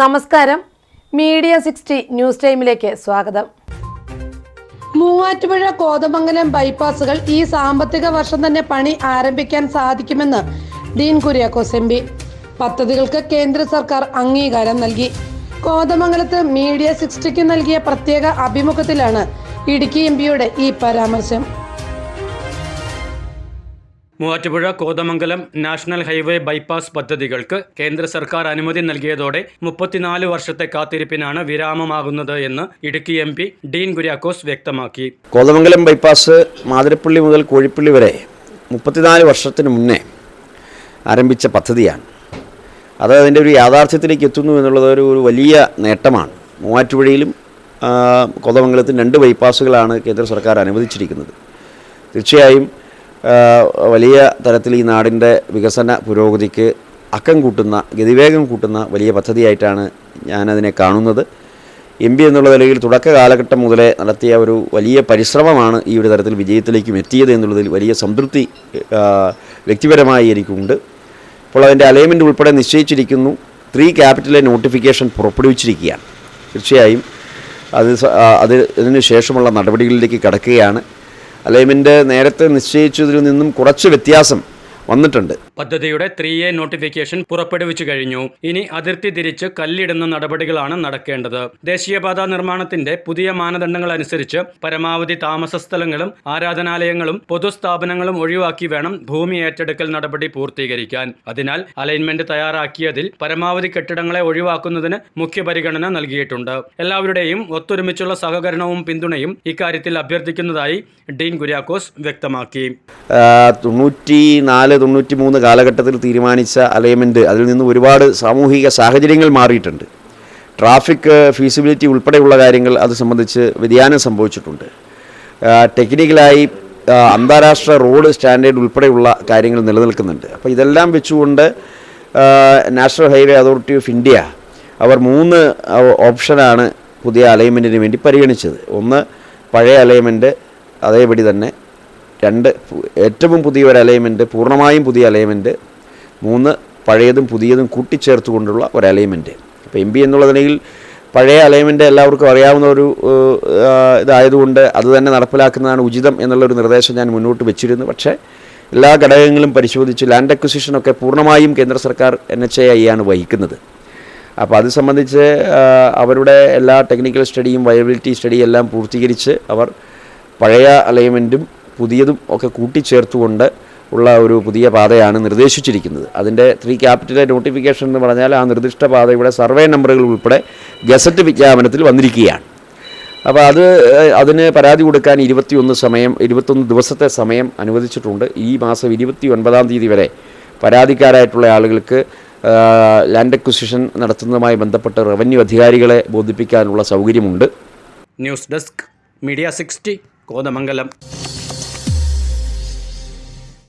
നമസ്കാരം. Media sixty news ടൈമിലേക്ക് സ്വാഗതം. മൂവാറ്റുപുഴ കോതമംഗലം ബൈപ്പാസുകൾ ഈ സാമ്പത്തിക വർഷം തന്നെ പണി ആരംഭിക്കാൻ സാധിക്കുമെന്ന് ഡീൻ കുര്യാക്കോസ് എം പി. പദ്ധതികൾക്ക് കേന്ദ്ര സർക്കാർ അംഗീകാരം നൽകി. കോതമംഗലത്ത് മീഡിയ സിക്സ്റ്റിക്ക് നൽകിയ പ്രത്യേക അഭിമുഖത്തിലാണ് ഇടുക്കി എം പിയുടെ ഈ പരാമർശം. Muvattupuzha Kothamangalam national highway bypass പദ്ധതികൾക്ക് കേന്ദ്ര സർക്കാർ അനുമതി നൽകിയതോടെ മുപ്പത്തിനാല് വർഷത്തെ കാത്തിരിപ്പിനാണ് വിരാമമാകുന്നത് എന്ന് ഇടുക്കി എം പി ഡീൻ കുര്യാക്കോസ് വ്യക്തമാക്കി. കോതമംഗലം ബൈപ്പാസ് മാതിരപ്പള്ളി മുതൽ കോഴിപ്പള്ളി വരെ മുപ്പത്തിനാല് വർഷത്തിന് മുന്നേ ആരംഭിച്ച പദ്ധതിയാണ്. അത് അതിന്റെ ഒരു യാഥാർത്ഥ്യത്തിലേക്ക് എത്തുന്നു എന്നുള്ളത് ഒരു വലിയ നേട്ടമാണ്. മൂവാറ്റുപുഴയിലും കോതമംഗലത്തും രണ്ട് ബൈപ്പാസുകളാണ് കേന്ദ്ര സർക്കാർ അനുവദിച്ചിരിക്കുന്നത്. തീർച്ചയായും വലിയ തരത്തിൽ ഈ നാടിന്റെ വികസന പുരോഗതിക്ക് അക്കം കൂട്ടുന്ന ഗതിവേഗം കൂട്ടുന്ന വലിയ പദ്ധതിയായിട്ടാണ് ഞാനതിനെ കാണുന്നത്. എം പി എന്നുള്ള നിലയിൽ തുടക്ക കാലഘട്ടം മുതലേ നടത്തിയ ഒരു വലിയ പരിശ്രമമാണ് ഈ ഒരു തരത്തിൽ വിജയത്തിലേക്കും എത്തിയത് എന്നുള്ളതിൽ വലിയ സംതൃപ്തി വ്യക്തിപരമായി എനിക്കുണ്ട്. അപ്പോൾ അതിന്റെ അലൈൻമെന്റ് ഉൾപ്പെടെ നിശ്ചയിച്ചിരിക്കുന്നു. ത്രീ ക്യാപിറ്റലെ നോട്ടിഫിക്കേഷൻ പുറപ്പെടുവിച്ചിരിക്കുകയാണ്. തീർച്ചയായും അത് സ- അത് ഇതിന് ശേഷമുള്ള നടപടികളിലേക്ക് കടക്കുകയാണ്. അലൈൻമെന്റ് നേരത്തെ നിശ്ചയിച്ചതിൽ നിന്നും കുറച്ച് വ്യത്യാസം വന്നിട്ടുണ്ട്. പദ്ധതിയുടെ ത്രീ എ നോട്ടിഫിക്കേഷൻ പുറപ്പെടുവിച്ചു കഴിഞ്ഞു. ഇനി അതിർത്തി തിരിച്ച് കല്ലിടുന്ന നടപടികളാണ് നടക്കേണ്ടത്. ദേശീയപാത നിർമ്മാണത്തിന്റെ പുതിയ മാനദണ്ഡങ്ങൾ അനുസരിച്ച് പരമാവധി താമസ സ്ഥലങ്ങളും ആരാധനാലയങ്ങളും പൊതുസ്ഥാപനങ്ങളും ഒഴിവാക്കി വേണം ഭൂമി ഏറ്റെടുക്കൽ നടപടി പൂർത്തീകരിക്കാൻ. അതിനാൽ അലൈൻമെന്റ് തയ്യാറാക്കിയതിൽ പരമാവധി കെട്ടിടങ്ങളെ ഒഴിവാക്കുന്നതിന് മുഖ്യ പരിഗണന നൽകിയിട്ടുണ്ട്. എല്ലാവരുടെയും ഒത്തൊരുമിച്ചുള്ള സഹകരണവും പിന്തുണയും ഇക്കാര്യത്തിൽ അഭ്യർത്ഥിക്കുന്നതായി ഡീൻ കുര്യാക്കോസ് വ്യക്തമാക്കി. തൊണ്ണൂറ്റി നാല് തൊണ്ണൂറ്റി മൂന്ന് കാലഘട്ടത്തിൽ തീരുമാനിച്ച അലൈൻമെന്റ് അതിൽ നിന്ന് ഒരുപാട് സാമൂഹിക സാഹചര്യങ്ങൾ മാറിയിട്ടുണ്ട്. ട്രാഫിക് ഫീസിബിലിറ്റി ഉൾപ്പെടെയുള്ള കാര്യങ്ങൾ അത് സംബന്ധിച്ച് വ്യതിയാനം സംഭവിച്ചിട്ടുണ്ട്. ടെക്നിക്കലായി അന്താരാഷ്ട്ര റോഡ് സ്റ്റാൻഡേർഡ് ഉൾപ്പെടെയുള്ള കാര്യങ്ങൾ നിലനിൽക്കുന്നുണ്ട്. അപ്പോൾ ഇതെല്ലാം വെച്ചുകൊണ്ട് national highway authority of India അവർ മൂന്ന് ഓപ്ഷനാണ് പുതിയ അലൈൻമെന്റിന് വേണ്ടി പരിഗണിച്ചത്. ഒന്ന് പഴയ അലൈൻമെന്റ് അതേപടി തന്നെ രണ്ട് ഏറ്റവും പുതിയ ഒരു അലൈൻമെന്റ് പൂർണമായും പുതിയ അലൈൻമെന്റ് മൂന്ന് പഴയതും പുതിയതും കൂട്ടിച്ചേർത്തുകൊണ്ടുള്ള ഒരു അലൈൻമെന്റ് അപ്പോൾ എം പി എന്നുള്ളതിനെങ്കിൽ പഴയ അലൈൻമെന്റ് എല്ലാവർക്കും അറിയാവുന്ന ഒരു ഇതായതുകൊണ്ട് അത് തന്നെ നടപ്പിലാക്കുന്നതാണ് ഉചിതം എന്നുള്ളൊരു നിർദ്ദേശം ഞാൻ മുന്നോട്ട് വെച്ചിരുന്നു. പക്ഷേ എല്ലാ ഘടകങ്ങളും പരിശോധിച്ച് ലാൻഡ് അക്വിസിഷനൊക്കെ പൂർണമായും കേന്ദ്ര സർക്കാർ എൻ എച്ച് ഐ ആണ് വഹിക്കുന്നത്. അപ്പോൾ അത് സംബന്ധിച്ച് അവരുടെ എല്ലാ ടെക്നിക്കൽ സ്റ്റഡിയും വയബിലിറ്റി സ്റ്റഡിയും എല്ലാം പൂർത്തീകരിച്ച് അവർ പഴയ അലൈൻമെന്റും പുതിയതും ഒക്കെ കൂട്ടിച്ചേർത്തുകൊണ്ട് ഉള്ള ഒരു പുതിയ പാതയാണ് നിർദ്ദേശിച്ചിരിക്കുന്നത്. അതിന്റെ ത്രീ ക്യാപിറ്റലെ നോട്ടിഫിക്കേഷൻ എന്ന് പറഞ്ഞാൽ ആ നിർദ്ദിഷ്ട പാതയുടെ സർവേ നമ്പറുകൾ ഉൾപ്പെടെ ഗസറ്റ് വിജ്ഞാപനത്തിൽ വന്നിരിക്കുകയാണ്. അപ്പോൾ അത് അതിന് പരാതി കൊടുക്കാൻ ഇരുപത്തിയൊന്ന് സമയം ഇരുപത്തൊന്ന് ദിവസത്തെ സമയം അനുവദിച്ചിട്ടുണ്ട്. ഈ മാസം ഇരുപത്തി ഒൻപതാം തീയതി വരെ പരാതിക്കാരായിട്ടുള്ള ആളുകൾക്ക് ലാൻഡ് അക്വിസിഷൻ നടത്തുന്നതുമായി ബന്ധപ്പെട്ട് റവന്യൂ അധികാരികളെ ബോധിപ്പിക്കാനുള്ള സൗകര്യമുണ്ട്. News desk media sixty Kothamangalam.